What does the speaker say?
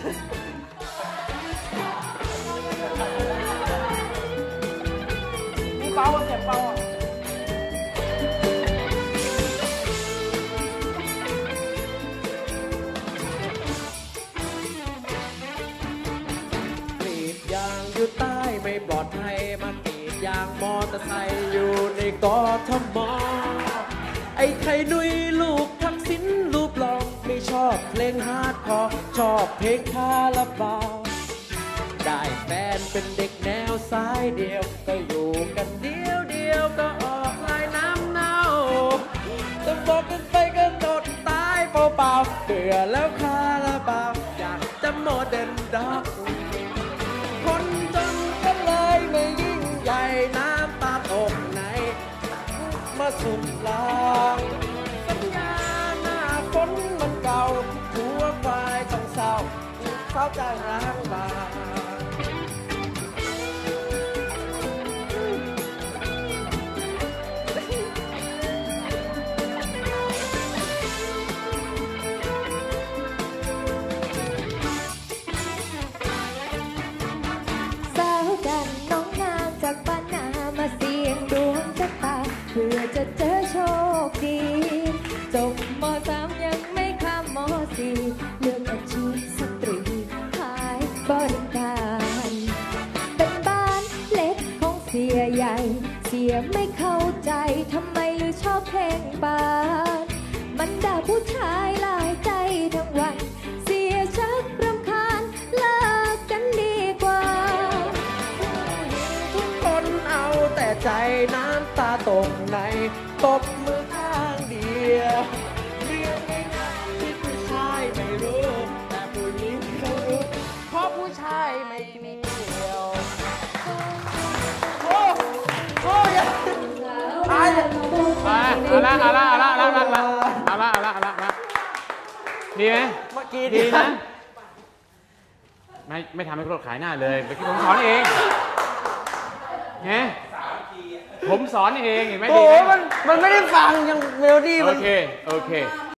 มีปีดยางอยู่ใต้ไม่ปลอดภัยมากรีดยางมอเตอร์ไซค์อยู่ในกอทมไอ้ไข่นุ้ย เพลงฮาร์ดคอร์ชอบเพลงคาราบาวได้แฟนเป็นเด็กแนวสายเดียว ก็อยู่กันเดียวเดียวก็ออกลายน้ำเน่าจะบอกกันไปก็ตดตายเปล่าๆเบื่อแล้วคาราบาวอยากจะโมเดิร์นด็อกคนจนก็เลยไม่ยิ่งใหญ่น้ำตาตกในมาสุดลาง เขาจะรักบาพื่อจะเจอโชคดี จบม .3 ยังไม่ข้ามม .4 เลือกอาชีพ เสียใหญ่ เสียไม่เข้าใจทำไมลือชอบเพลงบานมันด่าผู้ชายหลายใจทั้งวัน เสียชักรำคาญเลิกกันดีกว่าทุกคนเอาแต่ใจน้ำตาตกในตบมือ มาเอาละเอาละเอาละเอาละเอาละเอาละเอาละเอาละเอาละดีไหมเมื่อกี้ดีนะไม่ไม่ทำให้รถขายหน้าเลยเมื่อกี้ผมสอนเองไงผมสอนเองเห็นไหมโอ้ดีโหไหมมันมันไม่ได้ฟังยังเมโลดี้โอมันเคโอเค